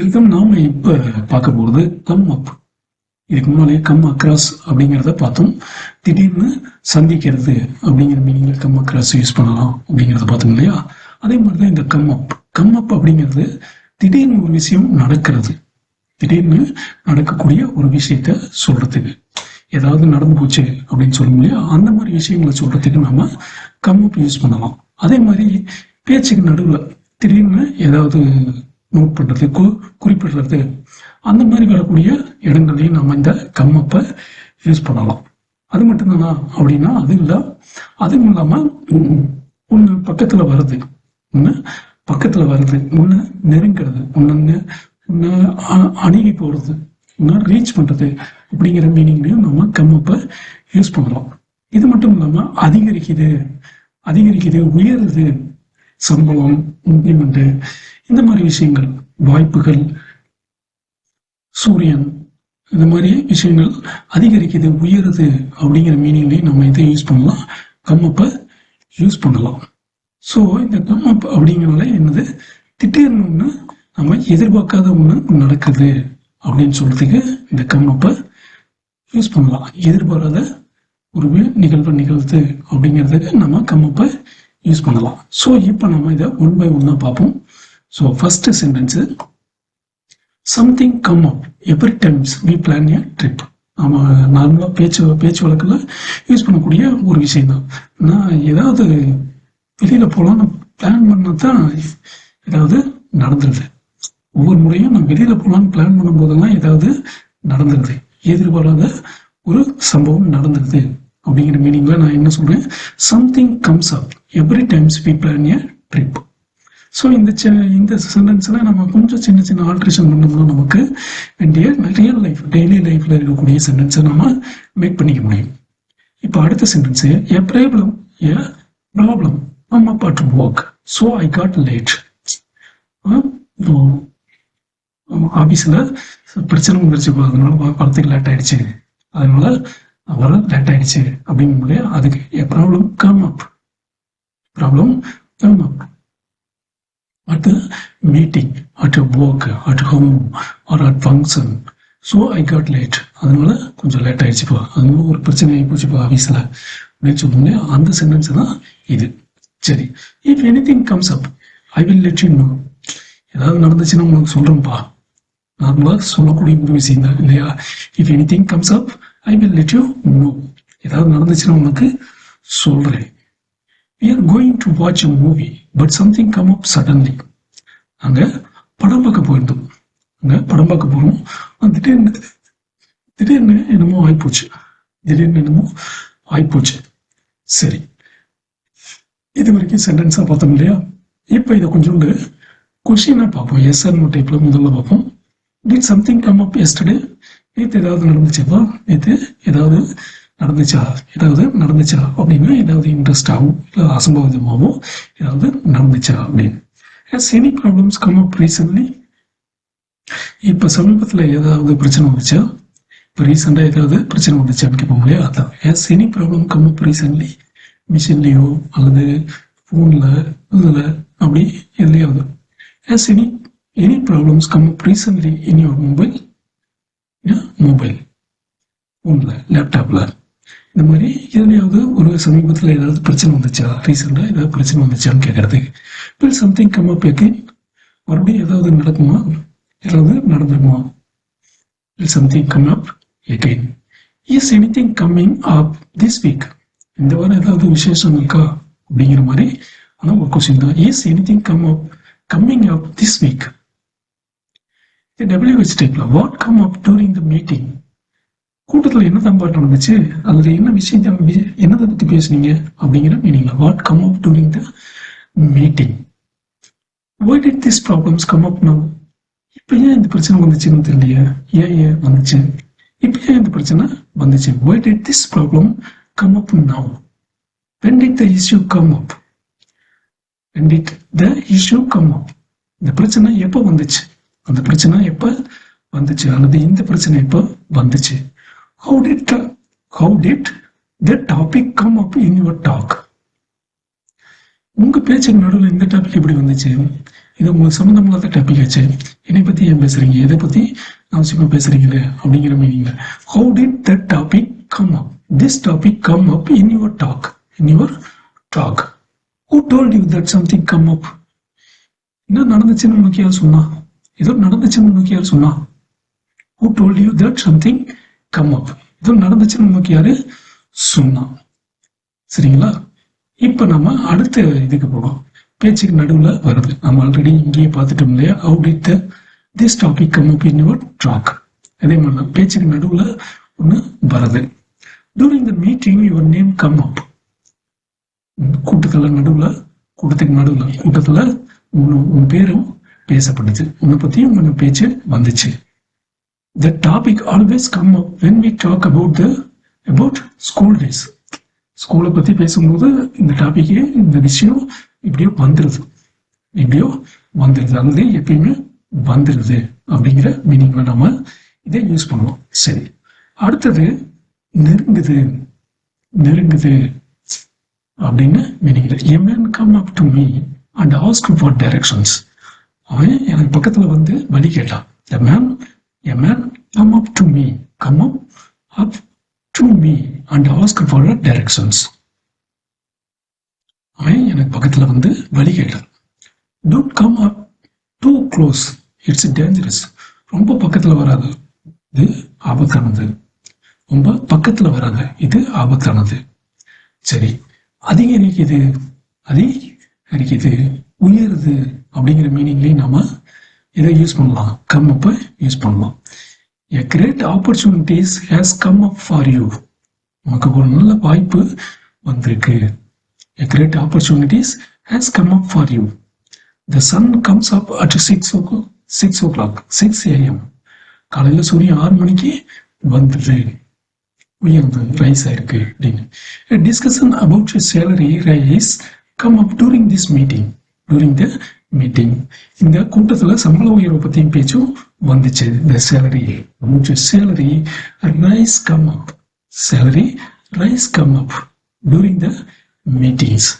Welcome நாம இப்ப பார்க்க போறது கம் அப் இதுக்கு முன்னாலே கம் அக்ராஸ் அப்படிங்கிறத பார்த்தோம். திடீர்னு சந்திக்கிறது அப்படிங்கிற மீனிங்ல கம் அக்ராஸ் யூஸ் பண்ணலாம் அப்படிங்கிறத பார்த்தோம் இல்லையா? அதே மாதிரிதான் இந்த கம் அப் கம் அப் அப்படிங்கிறது திடீர்னு ஒரு விஷயம் நடக்கிறது. திடீர்னு நடக்கக்கூடிய ஒரு விஷயத்த சொல்றதுக்கு. ஏதாவது நடந்து போச்சு அப்படின்னு சொல்லும் இல்லையா? அந்த மாதிரி விஷயங்களை சொல்றதுக்கு நம்ம கம் அப் யூஸ் பண்ணலாம். அதே மாதிரி பேச்சுக்கு நடுவில் திடீர்னு ஏதாவது நோட் பண்றது கு- குறிப்பிடுறது. அந்த மாதிரி வரக்கூடிய இடங்களையும் நம்ம இந்த கம்மப்பை யூஸ் பண்ணலாம். அது மட்டும்தானா? அப்படின்னா அது இல்லை. அதுவும் இல்லாம ஒன்று பக்கத்தில் பக்கத்துல வருது. ஒன்று பக்கத்துல வருது. ஒன்று நெருங்கிறது. ஒன்று ஒன்று அ- அணுகி போறது. ஒன்று ரீச் பண்றது. அப்படிங்கிற மீனிங்லையும் நம்ம கம்மப்பை யூஸ் பண்ணலாம். இது மட்டும் இல்லாமல் அதிகரிக்குது. அதிகரிக்குது உயருது. சம்பளம் இன்க்ரிமெண்ட் இந்த மாதிரி விஷயங்கள் வாய்ப்புகள் சூரியன் இந்த மாதிரி விஷயங்கள் அதிகரிக்குது உயருது அப்படிங்கிற மீனிங்லேயும் நம்ம இதை யூஸ் பண்ணலாம். கம்மப்பை யூஸ் பண்ணலாம். ஸோ இந்த கம்மப் அப்படிங்கிறனால என்னது? திடீர்னு ஒன்று நம்ம எதிர்பார்க்காத ஒன்று நடக்குது அப்படின்னு சொல்றதுக்கு இந்த கம்மப்பை யூஸ் பண்ணலாம். எதிர்பாராத ஒரு நிகழ்வு நிகழ்த்து அப்படிங்கிறதுக்கு நம்ம கம்மப்பை யூஸ் பண்ணலாம். ஸோ இப்போ நம்ம இதை ஒன் பை ஒன்னாக பார்ப்போம். So first sentence something come up every times we plan a trip நம்ம நார்மலாக பேச்சு பேச்சு வழக்கில் யூஸ் பண்ணக்கூடிய ஒரு விஷயம் தான். நான் ஏதாவது வெளியில் போகலான்னு பிளான் பண்ண தான் ஏதாவது நடந்துருது. ஒவ்வொரு முறையும் நான் வெளியில் போகலான்னு பிளான் பண்ணும்போதெல்லாம் ஏதாவது நடந்துருது. எதிர்பாராத ஒரு சம்பவம் நடந்துருது. அப்படிங்கிற மீனிங்ல நான் என்ன சொல்றேன்? Something comes up every times we plan a trip so இந்த சி- இந்த சென்டென்ஸில் நம்ம கொஞ்சம் சின்ன சின்ன ஆல்ட்ரேஷன் பண்ணோம்னா நமக்கு வேண்டிய ரியல் லைஃப் டெய்லி லைஃப்பில் இருக்கக்கூடிய சென்டென்ஸை நம்ம மேக் பண்ணிக்க முடியும். இப்போ அடுத்த sentence a problem a problem நம்ம பாட்டு work so I got late ஆஃபீஸில் பிரச்சனை வந்துருச்சு இப்போ அதனால வரத்துக்கு லேட் ஆயிடுச்சு. அதனால அவரும் லேட் ஆயிடுச்சு அப்படிங்கும்போது அதுக்கு a problem come up problem come up at a meeting, at a work, at home, or at function. So I got late அதனால கொஞ்சம் லேட் ஆயிடுச்சுப்பா அதனால ஒரு பிரச்சனை ஆகிப்போச்சுப்பா ஆஃபீஸில் அப்படின்னு சொல்லுங்க அந்த சென்டென்ஸ் தான் இது. சரி if anything comes up I will let you know ஏதாவது நடந்துச்சுன்னா உங்களுக்கு சொல்கிறேன்ப்பா நார்மலாக சொல்லக்கூடிய ஒரு விஷயம் தான் இல்லையா? If anything comes up I will let you know ஏதாவது நடந்துச்சுன்னா உனக்கு சொல்கிறேன் we are going to watch a movie but something come up suddenly அங்க படம் பார்க்க போயிருந்தோம். அங்க படம் பார்க்க போகிறோம் திடீர்னு திடீர்னு என்னமோ ஆகிப்போச்சு திடீர்னு என்னமோ ஆகிப்போச்சு சரி. இது வரைக்கும் சென்டென்ஸாக பார்த்தோம் இல்லையா? இப்போ இதை கொஞ்சோண்டு கொஷினா பார்ப்போம். எஸ் டைப்பில் முதல்ல பார்ப்போம். Did something come up yesterday நேற்று ஏதாவது நடந்துச்சுப்பா? நேற்று ஏதாவது நடந்துச்சா? ஏதாவது நடந்துச்சா? அப்படின்னா ஏதாவது இன்ட்ரெஸ்டாகவும் இல்லை அசம்பாவிதமாகவும் ஏதாவது நடந்துச்சா அப்படின்னு. Has any problems come up recently இப்போ சமீபத்தில் ஏதாவது பிரச்சனை வந்துச்சா? இப்போ ரீசெண்டாக ஏதாவது பிரச்சனை வந்துச்சு அப்படின்னு கேட்போம் இல்லையா? அதான். Has any problem come up recently மிஷின்லேயோ அல்லது ஃபோனில் இதில் அப்படி எதுலையாவது. Has any any problems come up recently in your mobile mobile ஃபோனில் லேப்டாப்பில் இந்த மாதிரி எதுலையாவது ஒரு சமீபத்தில் ஏதாவது பிரச்சனை வந்துச்சா? ரீசெண்டாக ஏதாவது பிரச்சனை வந்துச்சான்னு கேட்குறதுக்கு இப்போ சம்திங் கம் அப் எகைன் மறுபடியும் ஏதாவது நடக்குமா? ஏதாவது நடந்துருமா will something come up again is anything coming up this week இந்த வாரம் ஏதாவது விசேஷம் இருக்கா? அப்படிங்கிற மாதிரி ஆனால் ஒரு கொஸ்டின் தான். Is anything come up coming up this week WH what come up during the meeting கூட்டத்தில் என்ன தம்பாட்டு நடந்துச்சு? அதில் என்ன விஷயம் என்னதை பத்தி பேசுனீங்க? அப்படிங்கிற மீனிங்ல what come up during the meeting why did this problems come up now இப்போ ஏன் இந்த பிரச்சனை வந்துச்சுன்னு தெரியலையே? ஏன் ஏன் வந்துச்சு? இப்போ ஏன் இந்த பிரச்சனை வந்துச்சு? Why did this problem come up now when it the issue come up when it the issue come up இந்த பிரச்சனை எப்போ வந்துச்சு? அந்த பிரச்சனை எப்போ வந்துச்சு? அல்லது இந்த பிரச்சனை எப்போ வந்துச்சு? How did how did the topic come up in your talk உங்கள் உங்க பேச்சுக்கு நடுவில் இந்த டாபிக் எப்படி வந்துச்சு? இது உங்களுக்கு சம்மந்தமில்லாத டாபிக் ஆச்சு. என்னை பத்தி ஏன் பேசுறீங்க? எதை பற்றி அவசியமாக பேசுறீங்களே அப்படிங்கிற மீனிங்ல how did that topic come up this topic come up in your talk in your talk who told you that something come up என்ன நடந்துச்சுன்னு உனக்கு யார் சொன்னா? ஏதோ நடந்துச்சுன்னு நோக்கியார் யார் சொன்னா? Who told you that something come up ஏதோ நடந்துச்சுன்னு உனக்கு யாரு சொன்னா. சரிங்களா? இப்ப நம்ம அடுத்த இதுக்கு போகலாம். பேச்சுக்கு நடுவுல வருது. நம்ம ஆல்ரெடி இங்கேயே பார்த்துட்டோம் இல்லையா? How did the this topic come up in your talk அதே மாதிரி தான் பேச்சுக்கு நடுவுல ஒன்று வருது. During the meeting your name come up கூட்டத்தில் நடுவுல கூட்டத்துக்கு நடுவுல கூட்டத்துல உன் உன் பேரும் பேசப்பட்டது. உன்னை பத்தியும் உங்க பேச்சு வந்துச்சு. The topic always come up when we talk about the about school days ஸ்கூலை பத்தி பேசும்போது இந்த டாபிக்கே இந்த விஷயம் இப்படியோ வந்துருது. இப்படியோ வந்துருது. அல்லது எப்பயுமே வந்துருது அப்படிங்கிற மீனிங்ல நம்ம இதை யூஸ் பண்ணுவோம். சரி. அடுத்தது நெருங்குது. நெருங்குது அப்படின்னு மீனிங்ல a man come up to me and ask for directions அவன் எனக்கு பக்கத்துல வந்து வழி கேட்டான். A man a man come up to me come up up to me and ask for directions அவன் எனக்கு பக்கத்துல வந்து வழி கேட்டான். Don't come up too close it's dangerous ரொம்ப பக்கத்துல வராது. இது ஆபத்தானது. ரொம்ப பக்கத்துல வராது இது ஆபத்தானது. சரி அதிகரிக்குது அதிகரிக்குது உயருது. அப்படிங்கிற மீனிங்லேயும் நம்ம இதை யூஸ் பண்ணலாம். கம் அப்போ யூஸ் பண்ணலாம். A great opportunities has come up for you உனக்கு ஒரு நல்ல வாய்ப்பு வந்திருக்கு. A great opportunities has come up for you the sun comes up at six o six o'clock six AM காலையில் சூரியன் ஆறு மணிக்கு வந்துடுது. உயர்ந்து ரைஸ் ஆயிருக்கு அப்படின்னு. Discussion about salary rise come up during this meeting during the meeting இந்த கூட்டத்துல சம்பள உயர்வை பற்றியும் பேச்சும் வந்துச்சு. இந்த salary salary rise come up salary rise come up during the meetings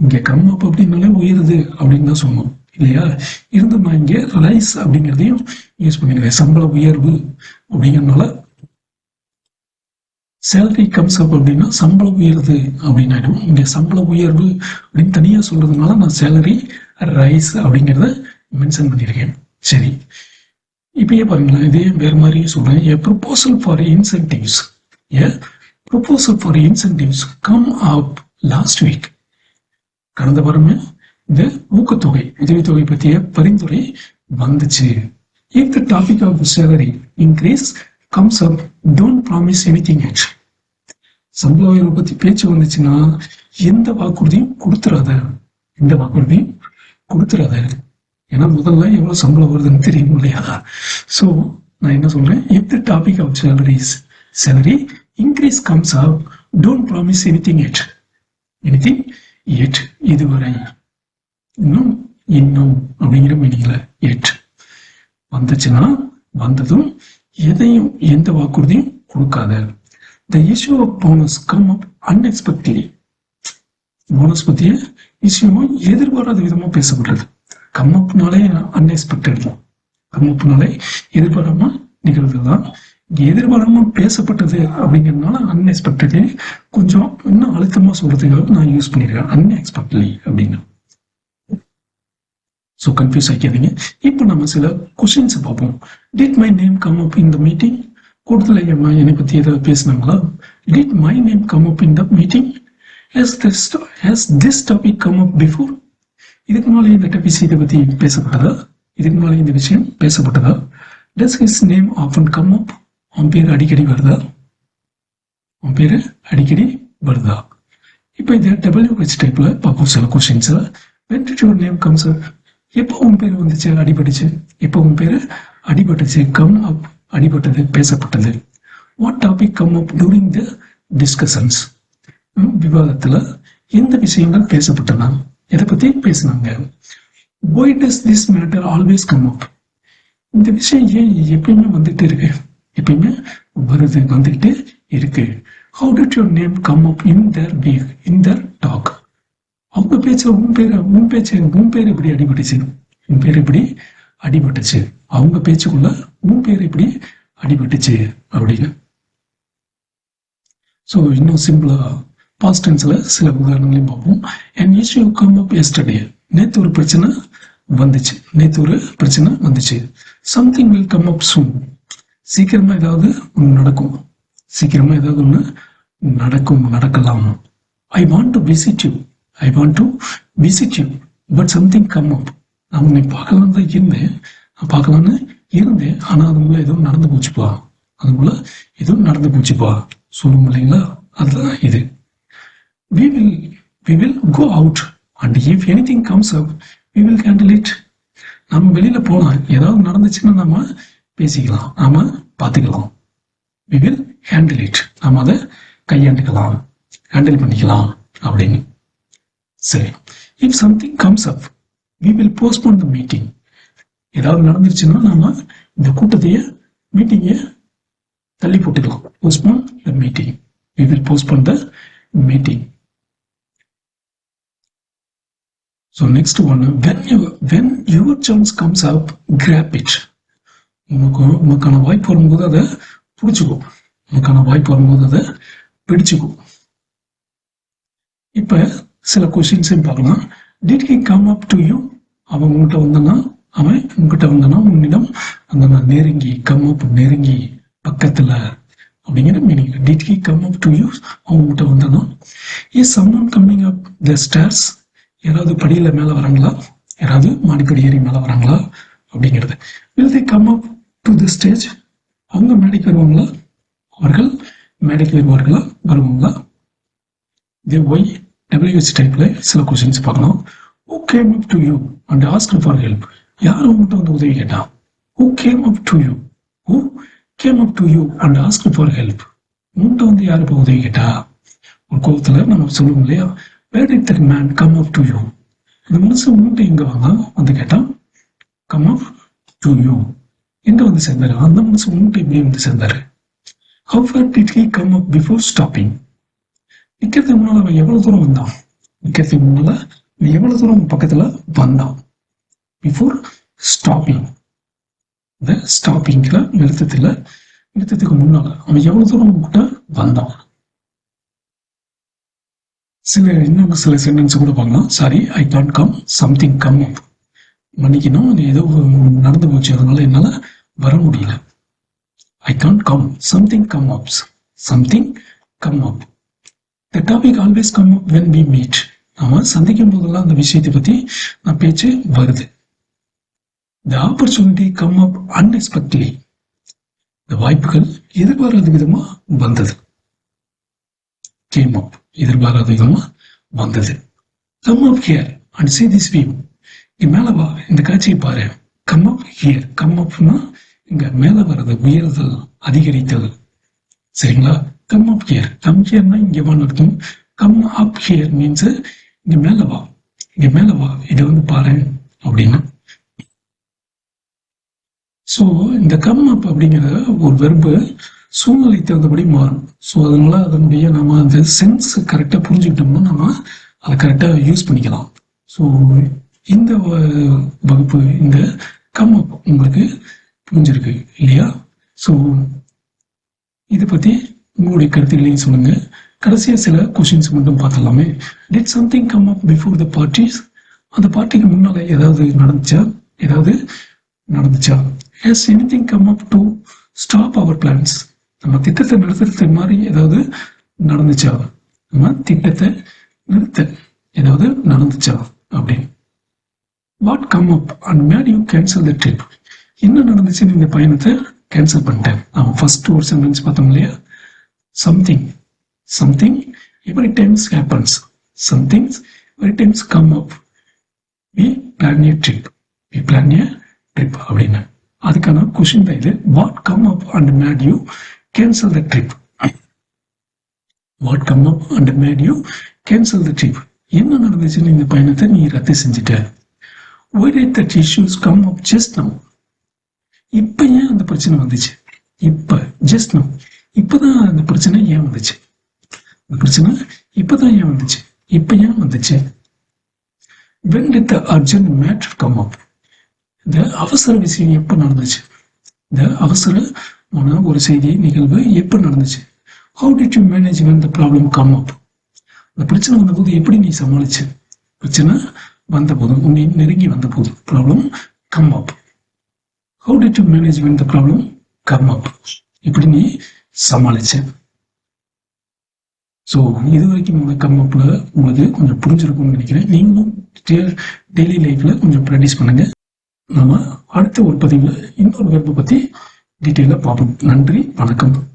இங்க கம் அப் அப்படின்னாலே உயருது அப்படின்னு தான் சொன்னோம். இல்லையா? இருந்து நான் இங்க ரைஸ் அப்படிங்கிறதையும் யூஸ் பண்ணிக்கிறேன் சம்பள உயர்வு அப்படிங்கிறதுனால சேலரி கம்ஸ் அப் அப்படின்னா சம்பளம் உயருது அப்படின்னு ஆயிடும் இங்க சம்பள உயர்வு அப்படின்னு தனியா சொல்றதுனால நான் சேலரி ரைஸ் அப்படிங்கிறத மென்ஷன் பண்ணியிருக்கேன். சரி. இப்பயே பாருங்களேன் இதே வேறு மாதிரி சொல்றேன். A proposal for incentives a proposal for incentives come up last week கடந்த வாரமே இந்த ஊக்கத்தொகை உதவித்தொகை பற்றிய பரிந்துரை வந்துச்சு. If the topic of salary increase comes up don't promise anything yet சம்பள உயர்வை பேச்சு வந்துச்சுன்னா எந்த வாக்குறுதியும் கொடுத்துறாத. எந்த வாக்குறுதியும் கொடுத்துறாத. ஏன்னா முதல்ல எவ்வளவு சம்பளம் வருதுன்னு தெரியும் இல்லையா? ஸோ நான் என்ன சொல்றேன்? If the topic of salaries salary increase comes up don't promise anything yet anything yet இதுவரை இன்னும் இன்னும் அப்படிங்கிற மீனிங்ல எட் வந்துச்சுன்னா வந்ததும் எதையும் எந்த வாக்குறுதியும் கொடுக்காத. The issue of bonus come up unexpectedly bonus பத்திய விஷயமும் எதிர்பாராத விதமா பேசப்படுறது. கம் அப்னாலே அன்எக்ஸ்பெக்டட் தான். கம்மப்புனாலே எதிர்பாராம நிகழ்வு தான் எதிர்பாராம பேசப்பட்டது அப்படிங்கிறதுனால அன்எக்ஸ்பெக்டட்லி கொஞ்சம் இன்னும் அழுத்தமா சொல்றதுக்காக நான் யூஸ் பண்ணியிருக்கேன் அன்எக்ஸ்பெக்ட்லி அப்படின்னு. ஸோ கன்ஃபியூஸ் ஆகிக்காதீங்க இப்போ நம்ம சில கொஷின்ஸ் பார்ப்போம். Did my name come up in the meeting கூட்டத்தில் என்னை பற்றி ஏதாவது பேசினாங்களா? Did my name come up in the meeting has this has this topic come up before இதுக்கு முன்னாலே இந்த டாபிக் இதை பற்றி பேசப்பட்டதா? இதுக்கு முன்னாலே இந்த விஷயம் பேசப்பட்டதா? Does his name often come up அவன் பேர் அடிக்கடி வருதா? அவன் பேர் அடிக்கடி வருதா? இப்போ இந்த டபிள்யூ ஹெச் டைப்ல பார்ப்போம் சில கொஷின்ஸில் when did your name comes up எப்போ உன் பேர் வந்துச்சு அடிபட்டுச்சு? எப்போ உன் பேர் அடிபட்டுச்சு கம் அப் அடிபட்டது பேசப்பட்டது. What topic come up during the discussions விவாதத்துல எந்த விஷயங்கள் பேசப்பட்டன? இதை பத்தி பேசினாங்க? Why does this matter always come up இந்த விஷயம் ஏன் எப்பயுமே வந்துட்டு இருக்கு? எப்பயுமே வருது வந்துகிட்டு இருக்கு. How did your name come up in their week in their talk அவங்க பேச்சு உன் பேர் உன் பேச்சு உன் பேர் எப்படி அடிபட்டுச்சு? உன் பேர் எப்படி அடிபட்டுச்சு? அவங்க பேச்சுக்குள்ள உன் பேர் எப்படி அடிபட்டுச்சு? அப்படின்னு. ஸோ இன்னும் சிம்பிளா பாஸ்ட் டென்ஸில் சில உதாரணங்களையும் பார்ப்போம். And issue come up yesterday நேற்று ஒரு பிரச்சனை வந்துச்சு. நேற்று ஒரு பிரச்சனை வந்துச்சு. Something will come up soon சீக்கிரமாக ஏதாவது ஒன்று நடக்கும். சீக்கிரமாக ஏதாவது ஒன்று நடக்கும் நடக்கலாம். I want to visit you I want to visit you but something come up நான் உன்னை பார்க்கலாம் தான் இருந்தேன். நான் பார்க்கலான்னு இருந்தேன். ஆனால் அது மூலம் எதுவும் நடந்து போச்சுப்பா. அது மூலம் எதுவும் நடந்து போச்சுப்பா. சொல்லுவோம் இல்லைங்களா? அதுதான் இது. We will we will go out and if anything comes up we will handle it நம்ம வெளியில போகலாம் ஏதாவது நடந்துச்சுன்னா நம்ம பேசிக்கலாம் நாம பார்த்துக்கலாம் வி வில் ஹேண்டில் இட் நம்ம அதை கையாண்டுக்கலாம் ஹேண்டில் பண்ணிக்கலாம் அப்படின்னு சரி if something comes up we will postpone the meeting ஏதாவது நடந்துருச்சுன்னா நாம இந்த கூட்டத்தையே மீட்டிங்கை தள்ளி போட்டுக்கலாம் postpone the meeting we will postpone the meeting So next one, when you when your chance comes up, grab it. உனக்கு உனக்கான வாய்ப்பு வரும்போது அதை பிடிச்சிக்கோ. உனக்கான வாய்ப்பு வரும்போது அதை பிடிச்சிக்கோ. இப்போ சில கொஸ்டின்ஸையும் பார்க்கலாம். Did he come up to you அவன் உங்ககிட்ட வந்தானா? அவன் உங்ககிட்ட வந்தானா? உன்னிடம் அந்த நெருங்கி கம் அப் நெருங்கி பக்கத்துல அப்படிங்கிற meaning did he come up to you அவன் உங்ககிட்ட வந்தானா? Is someone coming up the stairs யாராவது படியில் மேல வராங்களா? யாராவது மாடிப்படி ஏறி மேல வராங்களா? அப்படிங்கிறது. Will they come up to the stage அவங்க மேடைக்கு வருவாங்களா? அவர்கள் மேடைக்கு வருவார்களா? வருவாங்களா? தே ஒய் டபிள்யூஹெச் டைப்ல சில கொஸ்டின்ஸ் பார்க்கலாம். Who came up to you and ask for help யார் உங்கள்கிட்ட வந்து உதவி கேட்டா? Who came up to you who came up to you and ask for help உங்கள்கிட்ட வந்து யார் இப்போ உதவி கேட்டா? ஒரு கோபத்தில் நம்ம சொல்லுவோம் இல்லையா? Where did that man come up to you இந்த மனுஷன் உங்கள்கிட்ட எங்க வாங்க வந்து கேட்டா கம் அப் டு யூ எங்க வந்து சேர்ந்தாரு? அந்த மனுஷன் உங்கள்கிட்ட எப்படி வந்து சேர்ந்தாரு? How far did he come up before stopping நிற்கிறதுக்கு முன்னால் அவன் எவ்வளவு தூரம் வந்தான்? நிற்கிறதுக்கு முன்னால் எவ்வளோ எவ்வளவு தூரம் பக்கத்துல வந்தான்? பிஃபோர் ஸ்டாப்பிங் இந்த ஸ்டாப்பிங்கில் நிறுத்தத்துல நிறுத்தத்துக்கு முன்னால் அவன் எவ்வளவு தூரம் உங்ககிட்ட வந்தான்? சில இன்னும் சில சென்டென்ஸ் கூட பார்க்கலாம். Sorry I can't come something come up மன்னிக்கணும். ஏதோ நடந்து போச்சு. அதனால என்னால் வர முடியல. I can't come something come ups something come up the topic always come up when we meet நம்ம சந்திக்கும் போதெல்லாம் அந்த விஷயத்தை பற்றி நான் பேச்சு வருது. த ஆப்பர்ச்சுனிட்டி கம் அப் அன்எக்ஸ்பெக்ட்லி இந்த வாய்ப்புகள் எதிர்பாராத விதமாக வந்தது. கேம் அப் எதிர்பாராத விதமா வந்தது. Come up here and see this view இங்க மேல வா. இந்த காட்சியை பாரு. கம் அப் ஹியர் கம் அப்னா இங்க மேல வர்றது உயர்தல் அதிகரித்தல். சரிங்களா? கம் அப் ஹியர் கம் ஹியர்னா இங்க வான்னு அர்த்தம். கம் அப் ஹியர் மீன்ஸ் இங்க மேல வா. இங்க மேல வா. இதை வந்து பாரு அப்படின்னு. ஸோ இந்த கம் அப் அப்படிங்கிற ஒரு வெறுப்பு சூழ்நிலை தகுந்தபடி மாறும். ஸோ அதனால அதனுடைய நம்ம அந்த சென்ஸ் கரெக்டாக புரிஞ்சுக்கிட்டோம்னா நம்ம அதை கரெக்டாக யூஸ் பண்ணிக்கலாம். ஸோ இந்த வகுப்பு இந்த கம் அப் உங்களுக்கு புரிஞ்சிருக்கு இல்லையா? ஸோ இதை பற்றி உங்களுடைய கருத்துக்களையும் சொல்லுங்கள் கடைசியாக சில கொஷின்ஸ் மட்டும் பார்த்துடலாமே. Did something come up before the parties அந்த பார்ட்டிக்கு முன்னால் ஏதாவது நடந்துச்சா? ஏதாவது நடந்துச்சா? Is anything come up to stop our plans நம்ம திட்டத்தை நிறுத்துறது மாதிரி ஏதாவது நடந்துச்சா நம்ம திட்டத்தை நிறுத்த ஏதாவது நடந்துச்சா அப்படின்னு. What come up and made you cancel the trip என்ன நடந்துச்சுன்னு இந்த பயணத்தை கேன்சல் பண்ணிட்டேன். அவன் ஃபர்ஸ்ட் ஒரு சென்டென்ஸ் பார்த்தோம் இல்லையா? Something something every times happens somethings every times come up we plan a trip we plan a trip அப்படின்னு. அதுக்கான கொஷின் தான் இது. What come up and made you cancel the trip. What come up and made you cancel the trip என்ன நடந்துச்சுன்னு இந்த பயணத்தை நீ ரத்து செஞ்சுட்ட. Why did that issues come up just now? இப்ப ஏன் அந்த பிரச்சனை வந்துச்சு? இப்ப ஜஸ்ட் now. இப்பதான் அந்த பிரச்சனை ஏன் வந்துச்சு? அந்த பிரச்சனை இப்பதான் ஏன் வந்துச்சு? இப்ப ஏன் வந்துச்சு? When did the urgent matter come up? இந்த அவசர விஷயம் எப்போ நடந்துச்சு? இந்த அவசர அவசரமான ஒரு செய்தி நிகழ்வு எப்போ நடந்துச்சு? How did you manage when the problem come up அந்த பிரச்சனை வந்தபோது எப்படி நீ சமாளிச்சு? பிரச்சனை வந்தபோது உன்னை நெருங்கி வந்தபோது problem come up how did you manage when the problem come up எப்படி நீ சமாளிச்ச? ஸோ இது வரைக்கும் உள்ள கம் அப்பில் உங்களுக்கு கொஞ்சம் புரிஞ்சிருக்கும்னு நினைக்கிறேன். நீங்களும் டெய்லி லைஃப்பில் கொஞ்சம் ப்ராக்டிஸ் பண்ணுங்க. நம்ம அடுத்த ஒரு பதிவில் இன்னொரு வெப்பை பற்றி டீட்டெயிலாக பார்ப்போம். நன்றி வணக்கம்.